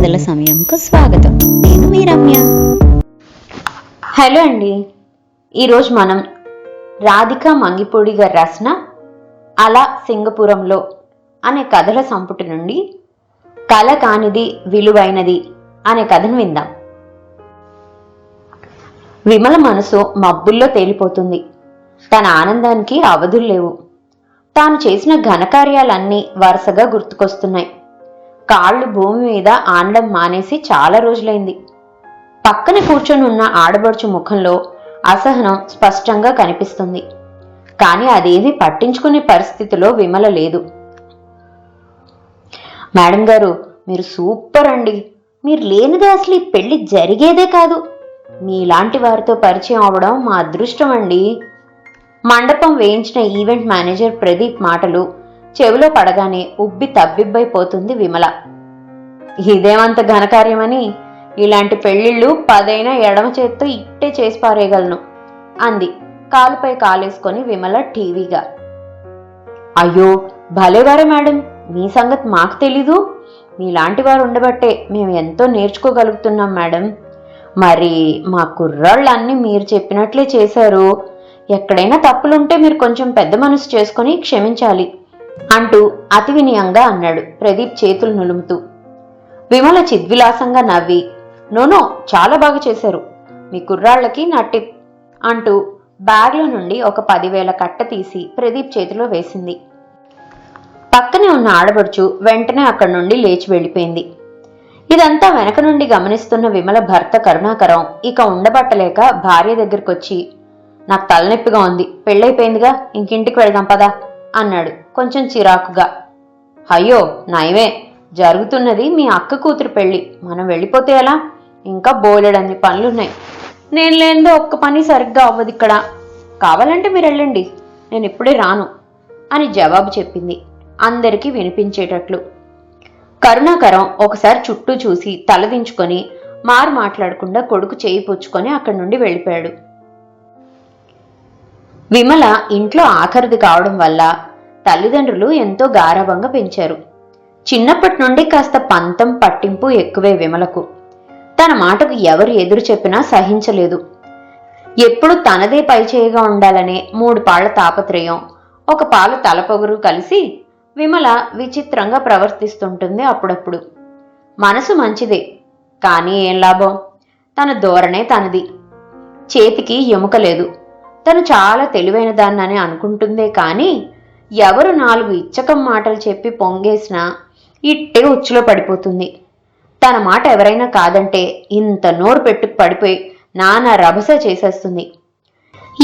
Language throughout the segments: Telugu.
కథల సమయంకు స్వాగతం. నేను మీ రమ్య. హలో అండి. ఈరోజు మనం రాధిక మంగిపూడి గారు రాసిన అలా సింగపురంలో అనే కథల సంపుటి నుండి కల కానిది విలువైనది అనే కథను విందాం. విమల మనసు మబ్బుల్లో తేలిపోతుంది. తన ఆనందానికి అవధులు లేవు. తాను చేసిన ఘనకార్యాలన్నీ వరుసగా గుర్తుకొస్తున్నాయి. కాళ్ళు భూమి మీద ఆనడం మానేసి చాలా రోజులైంది. పక్కన కూర్చొని ఉన్న ఆడబడుచు ముఖంలో అసహనం స్పష్టంగా కనిపిస్తుంది. కానీ అదేమీ పట్టించుకునే పరిస్థితిలో విమల లేదు. మేడం గారు మీరు సూపర్ అండి. మీరు లేనిదే అసలు ఈ పెళ్ళి జరిగేదే కాదు. మీలాంటి వారితో పరిచయం అవడం మా అదృష్టం అండి. మండపం వేయించిన ఈవెంట్ మేనేజర్ ప్రదీప్ మాటలు చెవిలో పడగానే ఉబ్బి తబ్బిబ్బైపోతుంది విమల. ఇదేమంత ఘనకార్యమని? ఇలాంటి పెళ్ళిళ్ళు పదైనా ఎడమ చేత్తో ఇట్టే చేసి పారేయగలను అంది కాలుపై కాలేసుకొని విమల టీవీగా. అయ్యో భలేవారే మేడం మీ సంగతి మాకు తెలీదు. మీలాంటి వారు ఉండబట్టే మేము ఎంతో నేర్చుకోగలుగుతున్నాం మేడం. మరి మా కుర్రాళ్ళన్నీ మీరు చెప్పినట్లే చేశారు. ఎక్కడైనా తప్పులుంటే మీరు కొంచెం పెద్ద మనసు చేసుకొని క్షమించాలి. అంటూ అతి వినయంగా అన్నాడు ప్రదీప్ చేతులు నులుముతూ. విమల చిద్విలాసంగా నవ్వి నోనో చాలా బాగా చేశారు. మీ కుర్రాళ్ళకి నా టిప్ అంటూ బ్యాగ్లో నుండి ఒక పదివేల కట్ట తీసి ప్రదీప్ చేతిలో వేసింది. పక్కనే ఉన్న ఆడబడుచు వెంటనే అక్కడి నుండి లేచి వెళ్ళిపోయింది. ఇదంతా వెనక నుండి గమనిస్తున్న విమల భర్త కరుణాకరం ఇక ఉండబట్టలేక భార్య దగ్గరకొచ్చి నాకు తలనొప్పిగా ఉంది పెళ్ళైపోయిందిగా ఇంకింటికి వెళ్దాం పదా అన్నాడు. కొంచెం చిరాకుగా. అయ్యో నయమే జరుగుతున్నది మీ అక్క కూతురు పెళ్ళి. మనం వెళ్ళిపోతే ఎలా? ఇంకా బోలెడన్ని పనులున్నాయి. నేను లేనిదో ఒక్క పని సరిగ్గా అవ్వదు ఇక్కడ. కావాలంటే మీరు వెళ్ళండి. నేను ఇప్పుడే రాను అని జవాబు చెప్పింది అందరికీ వినిపించేటట్లు. కరుణాకరం ఒకసారి చుట్టూ చూసి తలదించుకొని మారు మాట్లాడకుండా కొడుకు చేయి పుచ్చుకొని అక్కడి నుండి వెళ్ళిపోయాడు. విమల ఇంట్లో ఆఖరిది కావడం వల్ల తల్లిదండ్రులు ఎంతో గారవంగా పెంచారు. చిన్నప్పటి నుండి కాస్త పంతం పట్టింపు ఎక్కువే విమలకు. తన మాటకు ఎవరు ఎదురు చెప్పినా సహించలేదు. ఎప్పుడు తనదే పైచేయిగా ఉండాలనే మూడు పాళ్ళ తాపత్రయం ఒక పాలు తలపొగురు కలిసి విమల విచిత్రంగా ప్రవర్తిస్తుంటుంది అప్పుడప్పుడు. మనసు మంచిదే కానీ ఏం లాభం? తన ధోరణే తనది. చేతికి ఎముక లేదు. తను చాలా తెలివైన దాన్నని అనుకుంటుందే కానీ ఎవరు నాలుగు ఇచ్చకం మాటలు చెప్పి పొంగేసినా ఇట్టే ఉచ్చులో పడిపోతుంది. తన మాట ఎవరైనా కాదంటే ఇంత నోరు పెట్టుకు పడిపోయి నానా రభస చేసేస్తుంది.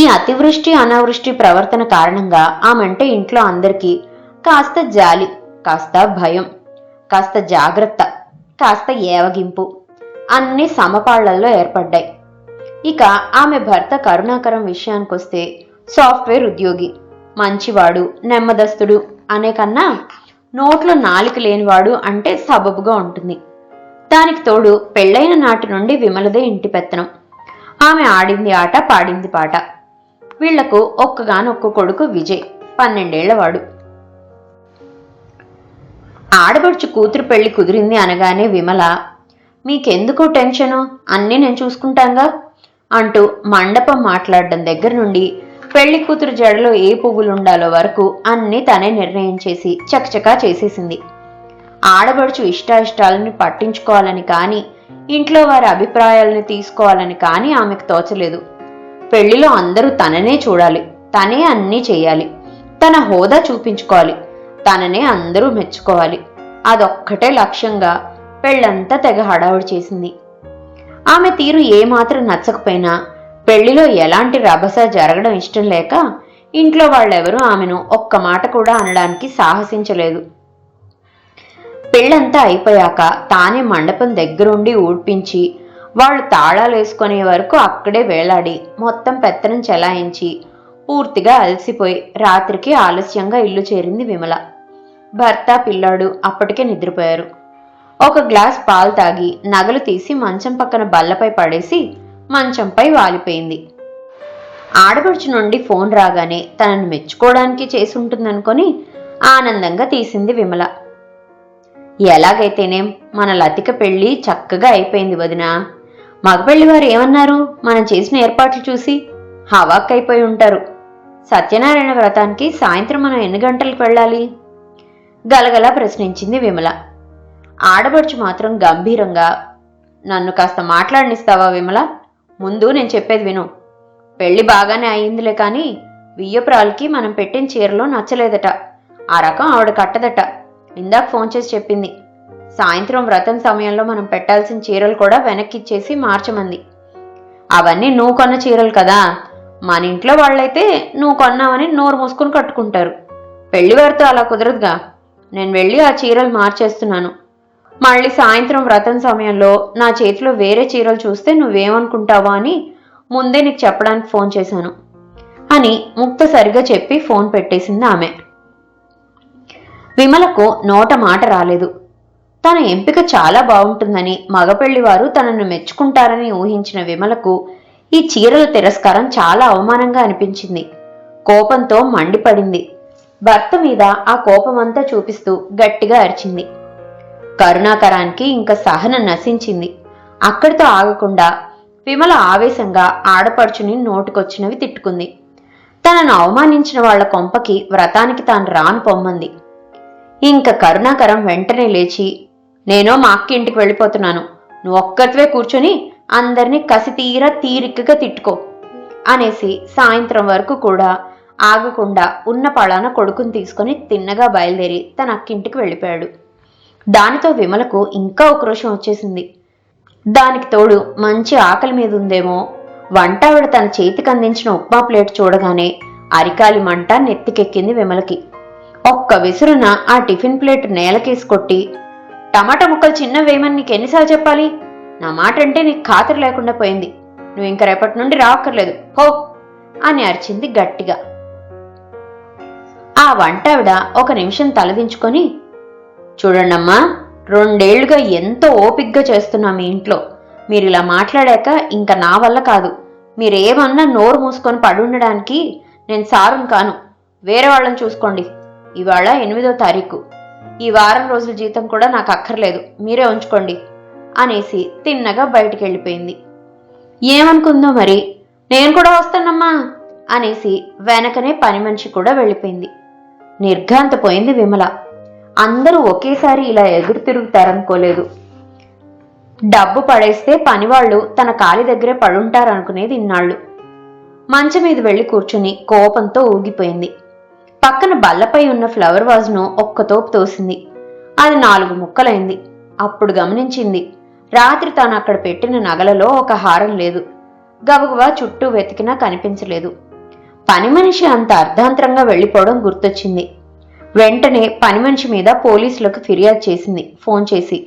ఈ అతివృష్టి అనావృష్టి ప్రవర్తన కారణంగా ఆమెంటే ఇంట్లో అందరికీ కాస్త జాలి కాస్త భయం కాస్త జాగ్రత్త కాస్త ఏవగింపు అన్ని సమపాళ్ళల్లో ఏర్పడ్డాయి. ఇక ఆమె భర్త కరుణాకరం విషయానికొస్తే సాఫ్ట్వేర్ ఉద్యోగి. మంచివాడు నెమ్మదస్తుడు అనే కన్నా నోట్లో నాలిక లేనివాడు అంటే సబబుగా ఉంటుంది. దానికి తోడు పెళ్ళైన నాటి నుండి విమలదే ఇంటి పెత్తనం. ఆమె ఆడింది ఆట పాడింది పాట. వీళ్ళకు ఒక్కగానొక్క కొడుకు విజయ్ పన్నెండేళ్ళవాడు ఆడబడుచు కూతురు పెళ్ళి కుదిరింది అనగానే విమల మీకెందుకు టెన్షను? అన్నీ నేను చూసుకుంటాంగా? అంటూ మండపం మాట్లాడడం దగ్గర నుండి పెళ్ళి కూతురు జడలో ఏ పువ్వులు ఉండాలో వరకు అన్నీ తనే నిర్ణయం చేసి చకచకా చేసేసింది. ఆడబడుచు ఇష్టాయిష్టాలని పట్టించుకోవాలని కానీ ఇంట్లో వారి అభిప్రాయాలను తీసుకోవాలని కానీ ఆమెకు తోచలేదు. పెళ్ళిలో అందరూ తననే చూడాలి తనే అన్నీ చేయాలి తన హోదా చూపించుకోవాలి తననే అందరూ మెచ్చుకోవాలి. అదొక్కటే లక్ష్యంగా పెళ్ళంతా తెగ హడావుడి చేసింది. ఆమె తీరు ఏమాత్రం నచ్చకపోయినా పెళ్ళిలో ఎలాంటి రభస జరగడం ఇష్టం లేక ఇంట్లో వాళ్ళెవరూ ఆమెను ఒక్క మాట కూడా అనడానికి సాహసించలేదు. పెళ్ళంతా అయిపోయాక తానే మండపం దగ్గరుండి ఊడ్పించి వాళ్ళు తాళాలు వేసుకునే వరకు అక్కడే వేలాడి మొత్తం పెత్తనం చెలాయించి పూర్తిగా అలసిపోయి రాత్రికి ఆలస్యంగా ఇల్లు చేరింది విమల. భర్త పిల్లాడు అప్పటికే నిద్రపోయారు. ఒక గ్లాస్ పాలు తాగి నగలు తీసి మంచం పక్కన బల్లపై పడేసి మంచంపై వాలిపోయింది. ఆడపడుచు నుండి ఫోన్ రాగానే తనను మెచ్చుకోవడానికి చేసి ఉంటుందనుకొని ఆనందంగా తీసింది విమల. ఎలాగైతేనేం మన లతిక పెళ్ళి చక్కగా అయిపోయింది వదిన. మగపెళ్ళి వారు ఏమన్నారు? మనం చేసిన ఏర్పాట్లు చూసి హవాక్కైపోయి ఉంటారు. సత్యనారాయణ వ్రతానికి సాయంత్రం మనం ఎన్ని గంటలకు వెళ్ళాలి? గలగలా ప్రశ్నించింది విమల. ఆడబడుచు మాత్రం గంభీరంగా నన్ను కాస్త మాట్లాడనిస్తావా విమల? ముందు నేను చెప్పేది విను. పెళ్ళి బాగానే అయిందిలే కానీ వియ్యపురాలకి మనం పెట్టిన చీరలో నచ్చలేదట. ఆ రకం ఆవిడ కట్టదట. ఇందాక ఫోన్ చేసి చెప్పింది. సాయంత్రం వ్రతం సమయంలో మనం పెట్టాల్సిన చీరలు కూడా వెనక్కిచ్చేసి మార్చమంది. అవన్నీ నువ్వు కొన్న చీరలు కదా. మన ఇంట్లో వాళ్ళైతే నువ్వు కొన్నావని నోరు మూసుకుని కట్టుకుంటారు. పెళ్ళివారితో అలా కుదరదుగా. నేను వెళ్ళి ఆ చీరలు మార్చేస్తున్నాను. మళ్ళీ సాయంత్రం వ్రతం సమయంలో నా చేతిలో వేరే చీరలు చూస్తే నువ్వేమనుకుంటావా అని ముందే నీకు చెప్పడానికి ఫోన్ చేశాను. అని ముక్త సరిగా చెప్పి ఫోన్ పెట్టేసింది ఆమె. విమలకు నోట మాట రాలేదు. తన ఎంపిక చాలా బాగుంటుందని మగపెళ్ళివారు తనను మెచ్చుకుంటారని ఊహించిన విమలకు ఈ చీరల తిరస్కారం చాలా అవమానంగా అనిపించింది. కోపంతో మండిపడింది. భర్త మీద ఆ కోపమంతా చూపిస్తూ గట్టిగా అరిచింది. కరుణాకరానికి ఇంకా సహనం నశించింది. అక్కడితో ఆగకుండా విమల ఆవేశంగా ఆడపడుచుని నోటికొచ్చినవి తిట్టుకుంది. తనను అవమానించిన వాళ్ళ కొంపకి వ్రతానికి తాను రాను పొమ్మంది. ఇంక కరుణాకరం వెంటనే లేచి నేనో మా అక్క ఇంటికి వెళ్ళిపోతున్నాను. నువ్వు ఒక్కరివే కూర్చొని అందరినీ కసి తీరా తీరికగా తిట్టుకో అనేసి సాయంత్రం వరకు కూడా ఆగకుండా ఉన్న పళాన కొడుకుని తీసుకొని తిన్నగా బయలుదేరి తన అక్కింటికి వెళ్ళిపోయాడు. దానితో విమలకు ఇంకా ఉక్రోషం వచ్చేసింది. దానికి తోడు మంచి ఆకలి మీద ఉందేమో? వంట ఆవిడ తన చేతికి అందించిన ఉప్మా ప్లేట్ చూడగానే అరికాలి మంట నెత్తికెక్కింది విమలకి. ఒక్క విసురున ఆ టిఫిన్ ప్లేట్ నేలకేసి కొట్టి టమాటా ముక్కలు చిన్న వేయమని నీకు ఎన్నిసార్లు చెప్పాలి? నా మాట అంటే నీకు ఖాతరు లేకుండా పోయింది. నువ్వు ఇంక రేపటి నుండి రావక్కర్లేదు. హో! అని అరిచింది గట్టిగా. ఆ వంటావిడ ఒక నిమిషం తలదించుకొని చూడండమ్మా రెండేళ్ళుగా ఎంతో ఓపిగ్గా చేస్తున్నా మీ ఇంట్లో. మీరు ఇలా మాట్లాడాక ఇంకా నా వల్ల కాదు. మీరేమన్నా నోరు మూసుకొని పడుండడానికి నేను సారం కాను. వేరే వాళ్ళని చూసుకోండి. ఇవాళ ఎనిమిదో తారీఖు. ఈ వారం రోజుల జీతం కూడా నాకు అక్కర్లేదు. మీరే ఉంచుకోండి. అనేసి తిన్నగా బయటికి వెళ్ళిపోయింది ఏమనుకుందో మరి? నేను కూడా వస్తానమ్మా! అనేసి వెనకనే పని మనిషి కూడా వెళ్ళిపోయింది. నిర్ఘాంతపోయింది విమల. అందరూ ఒకేసారి ఇలా ఎగురు తిరుగుతారనుకోలేదు. డబ్బు పడేస్తే పనివాళ్ళు తన కాలి దగ్గరే పడుంటారనుకునేది ఇన్నాళ్ళు. మంచం మీద వెళ్ళి కూర్చుని కోపంతో ఊగిపోయింది. పక్కన బల్లపై ఉన్న ఫ్లవర్ వాజ్ను ఒక్కతోపు తోసింది. అది నాలుగు ముక్కలైంది. అప్పుడు గమనించింది రాత్రి తాను అక్కడ పెట్టిన నగలలో ఒక హారం లేదు. గబగబా చుట్టూ వెతికినా కనిపించలేదు. పని మనిషి అంత అర్ధాంతరంగా వెళ్ళిపోవడం గుర్తొచ్చింది. వెంటనే పని మనిషి మీద పోలీసులకు ఫిర్యాదు చేసింది. ఫోన్ చేసి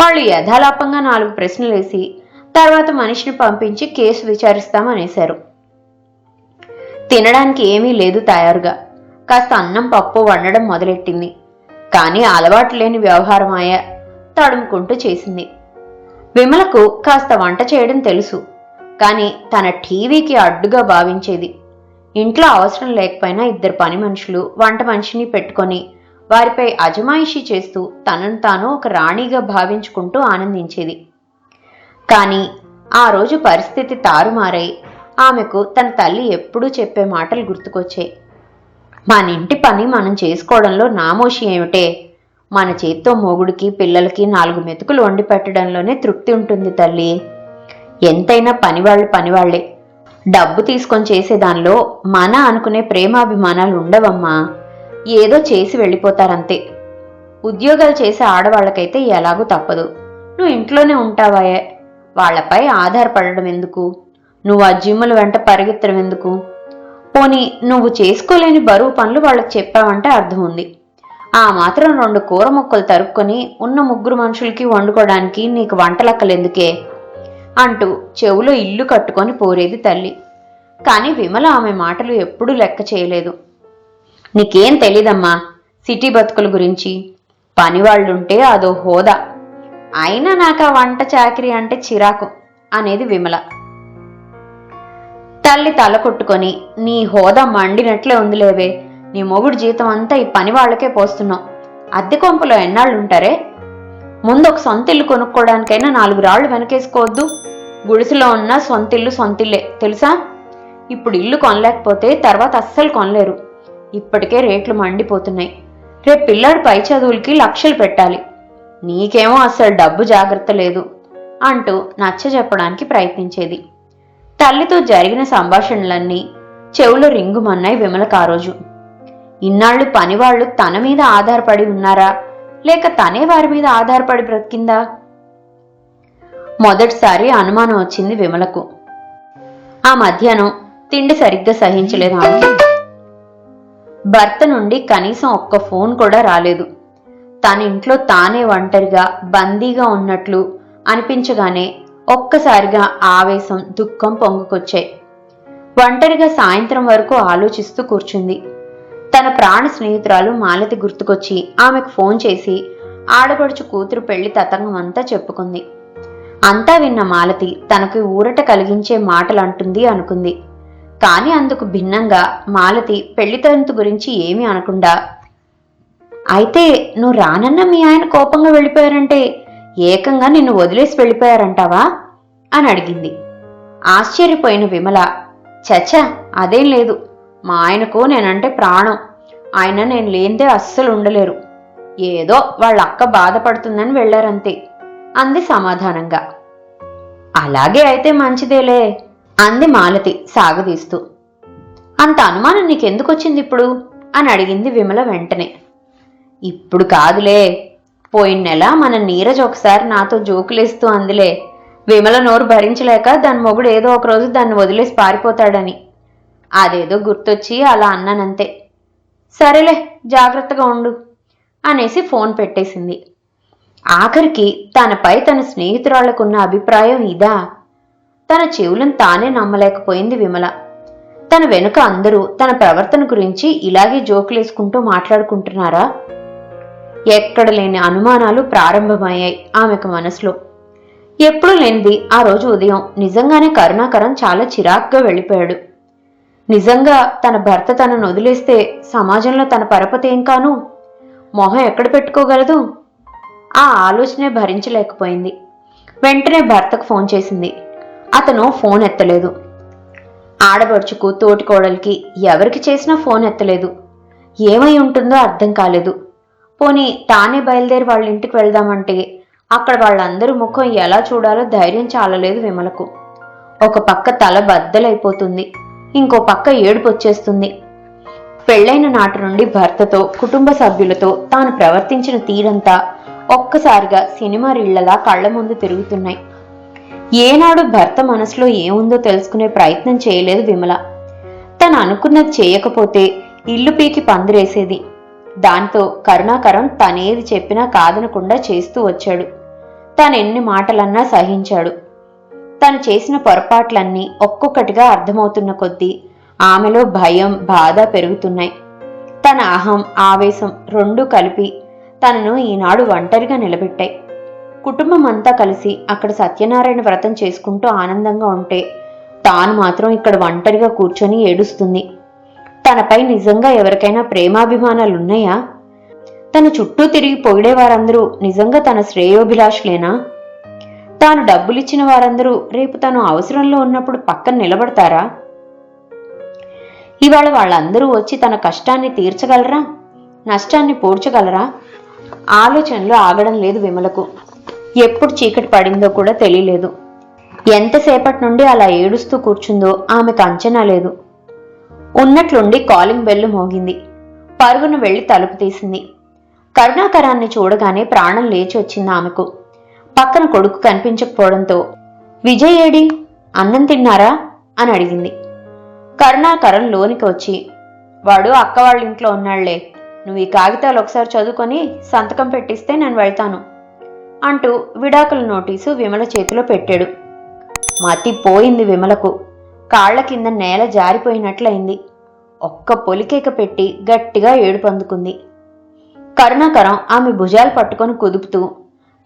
వాళ్ళు యథాలాపంగా నాలుగు ప్రశ్నలు వేసి తర్వాత మనిషిని పంపించి కేసు విచారిస్తామనేశారు. తినడానికి ఏమీ లేదు తయారుగా. కాస్త అన్నం పప్పు వండడం మొదలెట్టింది. కానీ అలవాటు లేని వ్యవహారం ఆయా తడుముకుంటూ చేసింది. విమలకు కాస్త వంట చేయడం తెలుసు. కానీ తన టీవీకి అడ్డుగా భావించేది ఇంట్లో అవసరం లేకపోయినా ఇద్దరు పని మనుషులు వంట మనిషిని పెట్టుకొని వారిపై అజమాయిషీ చేస్తూ తనను తాను ఒక రాణిగా భావించుకుంటూ ఆనందించేది. కానీ ఆ రోజు పరిస్థితి తారుమారై ఆమెకు తన తల్లి ఎప్పుడూ చెప్పే మాటలు గుర్తుకొచ్చాయి. మన ఇంటి పని మనం చేసుకోవడంలో నామోషి ఏమిటే? మన చేత్తో మొగుడికి పిల్లలకి నాలుగు మెతుకులు వండి పెట్టడంలోనే తృప్తి ఉంటుంది తల్లి. ఎంతైనా పనివాళ్ళు పనివాళ్ళే. డబ్బు తీసుకొని చేసే దానిలో మన అనుకునే ప్రేమాభిమానాలు ఉండవమ్మా. ఏదో చేసి వెళ్ళిపోతారంతే. ఉద్యోగాలు చేసే ఆడవాళ్ళకైతే ఎలాగూ తప్పదు. నువ్వు ఇంట్లోనే ఉంటావాయే వాళ్ళపై ఆధారపడడం ఎందుకు? నువ్వు ఆ జిమ్ముల వెంట పరిగెత్తడం ఎందుకు? పోనీ నువ్వు చేసుకోలేని బరువు పనులు వాళ్ళకి చెప్పావంటే అర్థం ఉంది. ఆ మాత్రం రెండు కూర ముక్కలు తరుక్కొని ఉన్న ముగ్గురు మనుషులకి వండుకోవడానికి నీకు వంటలక్కలెందుకే అంటూ చెవులో ఇల్లు కట్టుకొని పోరేది తల్లి. కానీ విమల ఆమె మాటలు ఎప్పుడూ లెక్క చేయలేదు. నీకేం తెలీదమ్మా సిటీ బతుకుల గురించి. పనివాళ్ళుంటే అదో హోదా. అయినా నాకు ఆ వంట చాకరీ అంటే చిరాకు అనేది విమల. తల్లి తల కొట్టుకొని నీ హోదా మండినట్లే ఉందిలేవే. నీ మొగుడు జీతం అంతా ఈ పని వాళ్ళకే పోస్తున్నావు. అద్దె కొంపలో ఎన్నాళ్ళుంటారే? ముందు ఒక సొంత ఇల్లు కొనుక్కోవడానికైనా నాలుగు రాళ్ళు వెనకేసుకోవద్దు. గుడిసెలో ఉన్న సొంతిల్లు సొంతిల్లే తెలుసా? ఇప్పుడు ఇల్లు కొనలేకపోతే తర్వాత అస్సలు కొనలేరు. ఇప్పటికే రేట్లు మండిపోతున్నాయి. రేపు పిల్లాడు పై చదువులకి లక్షలు పెట్టాలి. నీకేమో అస్సలు డబ్బు జాగ్రత్త లేదు అంటూ నచ్చ చెప్పడానికి ప్రయత్నించేది. తల్లితో జరిగిన సంభాషణలన్నీ చెవులో రింగుమన్నాయి విమలకు ఆ రోజు ఇన్నాళ్ళు పనివాళ్ళు తన మీద ఆధారపడి ఉన్నారా? లేక తనే వారి మీద ఆధారపడి బ్రతికిందా? మొదటిసారి అనుమానం వచ్చింది విమలకు. ఆ మధ్యాహ్నం తిండి సరిగ్గా సహించలేదు ఆమె భర్త నుండి కనీసం ఒక్క ఫోన్ కూడా రాలేదు. తన ఇంట్లో తానే ఒంటరిగా బందీగా ఉన్నట్లు అనిపించగానే ఒక్కసారిగా ఆవేశం దుఃఖం పొంగుకొచ్చాయి. ఒంటరిగా సాయంత్రం వరకు ఆలోచిస్తూ కూర్చుంది. తన ప్రాణ స్నేహితురాలు మాలతి గుర్తుకొచ్చి ఆమెకు ఫోన్ చేసి ఆడపడుచు కూతురు పెళ్ళి తతంగం అంతా చెప్పుకుంది. అంతా విన్న మాలతి తనకు ఊరట కలిగించే మాటలు అంటుంది అనుకుంది. కానీ అందుకు భిన్నంగా మాలతి పెళ్ళి తంతు గురించి ఏమీ అనకుండా అయితే నువ్వు రానన్న మీ ఆయన కోపంగా వెళ్ళిపోయారంటే ఏకంగా నిన్ను వదిలేసి వెళ్ళిపోయారంటావా? అని అడిగింది. ఆశ్చర్యపోయిన విమల చచ అదేం లేదు. మా ఆయనకు నేనంటే ప్రాణం. ఆయన నేను లేనిదే అస్సలు ఉండలేరు. ఏదో వాళ్ళ అక్క బాధపడుతుందని వెళ్ళారంతే. అంది సమాధానంగా. అలాగే అయితే మంచిదేలే అంది మాలతి సాగదీస్తూ. అంత అనుమానం నీకెందుకు వచ్చింది ఇప్పుడు? అని అడిగింది విమల వెంటనే. ఇప్పుడు కాదులే పోయిన నెల మన నీరజ్ ఒకసారి నాతో జోకులేస్తూ అందులే. విమల నోరు భరించలేక దాని మొగుడు ఏదో ఒక రోజు దాన్ని వదిలేసి పారిపోతాడని. అదేదో గుర్తొచ్చి అలా అన్నానంతే. సరేలే జాగ్రత్తగా ఉండు అనేసి ఫోన్ పెట్టేసింది. ఆఖరికి తనపై తన స్నేహితురాళ్ళకున్న అభిప్రాయం ఇదా? తన చెవులను తానే నమ్మలేకపోయింది విమల. తన వెనుక అందరూ తన ప్రవర్తన గురించి ఇలాగే జోకులేసుకుంటూ మాట్లాడుకుంటున్నారా? ఎక్కడ లేని అనుమానాలు ప్రారంభమయ్యాయి ఆమెకు మనసులో. ఎప్పుడూ లేనిది ఆ రోజు ఉదయం. నిజంగానే కరుణాకరం చాలా చిరాగ్గా వెళ్ళిపోయాడు. నిజంగా తన భర్త తనను వదిలేస్తే సమాజంలో తన పరపతి ఏం కాను? మొహం ఎక్కడ పెట్టుకోగలదు? ఆ ఆలోచనే భరించలేకపోయింది. వెంటనే భర్తకు ఫోన్ చేసింది. అతను ఫోన్ ఎత్తలేదు. ఆడపడుచుకు తోటికోడలికి ఎవరికి చేసినా ఫోన్ ఎత్తలేదు. ఏమై ఉంటుందో అర్థం కాలేదు. పోనీ తానే బయలుదేరి వాళ్ళ ఇంటికి వెళ్దామంటే అక్కడ వాళ్ళందరూ ముఖం ఎలా చూడాలో ధైర్యం చాలలేదు విమలకు. ఒక పక్క తల బద్దలైపోతుంది. ఇంకో పక్క ఏడుపు వచ్చేస్తుంది. పెళ్ళైన నాటి నుండి భర్తతో కుటుంబ సభ్యులతో తాను ప్రవర్తించిన తీరంతా ఒక్కసారిగా సినిమా రీళ్ళలా కళ్ళ ముందు తిరుగుతున్నాయి. ఏనాడు భర్త మనసులో ఏముందో తెలుసుకునే ప్రయత్నం చేయలేదు విమల. తను అనుకున్నది చేయకపోతే ఇల్లు పీకి పందిరేసేది. దాంతో కరుణాకరం తనేది చెప్పినా కాదనకుండా చేస్తూ వచ్చాడు. తానెన్ని మాటలన్నా సహించాడు. తను చేసిన పొరపాట్లన్నీ ఒక్కొక్కటిగా అర్థమవుతున్న కొద్దీ ఆమెలో భయం బాధ పెరుగుతున్నాయి. తన అహం ఆవేశం రెండూ కలిపి తనను ఈనాడు ఒంటరిగా నిలబెట్టాయి. కుటుంబం అంతా కలిసి అక్కడ సత్యనారాయణ వ్రతం చేసుకుంటూ ఆనందంగా ఉంటే తాను మాత్రం ఇక్కడ ఒంటరిగా కూర్చొని ఏడుస్తుంది. తనపై నిజంగా ఎవరికైనా ప్రేమాభిమానాలున్నాయా? తన చుట్టూ తిరిగి పొగిడే వారందరూ నిజంగా తన శ్రేయోభిలాషులేనా? తాను డబ్బులిచ్చిన వారందరూ రేపు తను అవసరంలో ఉన్నప్పుడు పక్కన నిలబడతారా? ఇవాళ వాళ్ళందరూ వచ్చి తన కష్టాన్ని తీర్చగలరా? నష్టాన్ని పూడ్చగలరా? ఆలోచనలు ఆగడం లేదు విమలకు. ఎప్పుడు చీకటి పడిందో కూడా తెలియలేదు. ఎంతసేపటి నుండి అలా ఏడుస్తూ కూర్చుందో ఆమెకు అంచనా లేదు. ఉన్నట్లుండి కాలింగ్ బెల్లు మోగింది. పరుగును వెళ్ళి తలుపు తీసింది. కరుణాకరాన్ని చూడగానే ప్రాణం లేచి వచ్చింది ఆమెకు. పక్కన కొడుకు కనిపించకపోవడంతో విజయ్ ఏడి? అన్నం తిన్నారా? అని అడిగింది. కరుణాకరం లోనికి వచ్చి వాడు అక్క వాళ్ళ ఇంట్లో ఉన్నాళ్ళే. నువ్వు ఈ కాగితాలు ఒకసారి చదువుకొని సంతకం పెట్టిస్తే నేను వెళ్తాను. అంటూ విడాకుల నోటీసు విమల చేతిలో పెట్టాడు. మతి పోయింది విమలకు. కాళ్ళ కింద నేల జారిపోయినట్లయింది. ఒక్క పొలికేక పెట్టి గట్టిగా ఏడుపందుకుంది. కరుణాకరం ఆమె భుజాలు పట్టుకొని కుదుపుతూ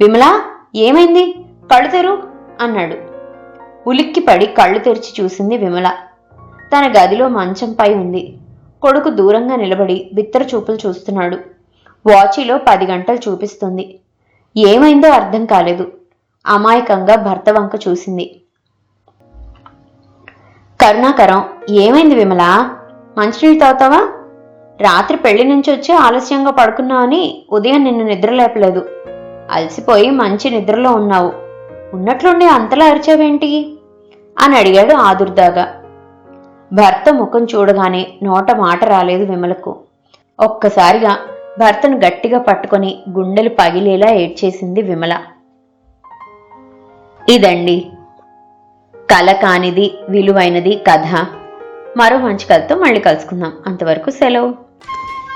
విమలా ఏమైంది? కళ్ళు తెరు అన్నాడు. ఉలిక్కిపడి కళ్ళు తెరిచి చూసింది విమల. తన గదిలో మంచంపై ఉంది. కొడుకు దూరంగా నిలబడి బిత్తర చూపులు చూస్తున్నాడు. వాచిలో పది గంటలు చూపిస్తుంది. ఏమైందో అర్థం కాలేదు. అమాయకంగా భర్త వంక చూసింది. కరుణాకరం ఏమైంది విమల? మంచినీళ్ళు తాగుతావా? రాత్రి పెళ్ళి నుంచి వచ్చి ఆలస్యంగా పడుకున్నావని ఉదయం నిన్ను నిద్రలేపలేదు. అలసిపోయి మంచి నిద్రలో ఉన్నావు. ఉన్నట్లుండి అంతలా అరిచావేంటి? అని అడిగాడు ఆదుర్దాగా. భర్త ముఖం చూడగానే నోట మాట రాలేదు విమలకు. ఒక్కసారిగా భర్తను గట్టిగా పట్టుకొని గుండెలు పగిలేలా ఏడ్చేసింది విమల. ఇదండి. కల కానిది విలువైనది కథ. మరో మంచి కథతో మళ్ళీ కలుసుకుందాం. అంతవరకు సెలవు.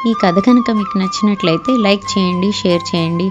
ఈ కథ కనుక మీకు నచ్చినట్లయితే లైక్ చేయండి షేర్ చేయండి.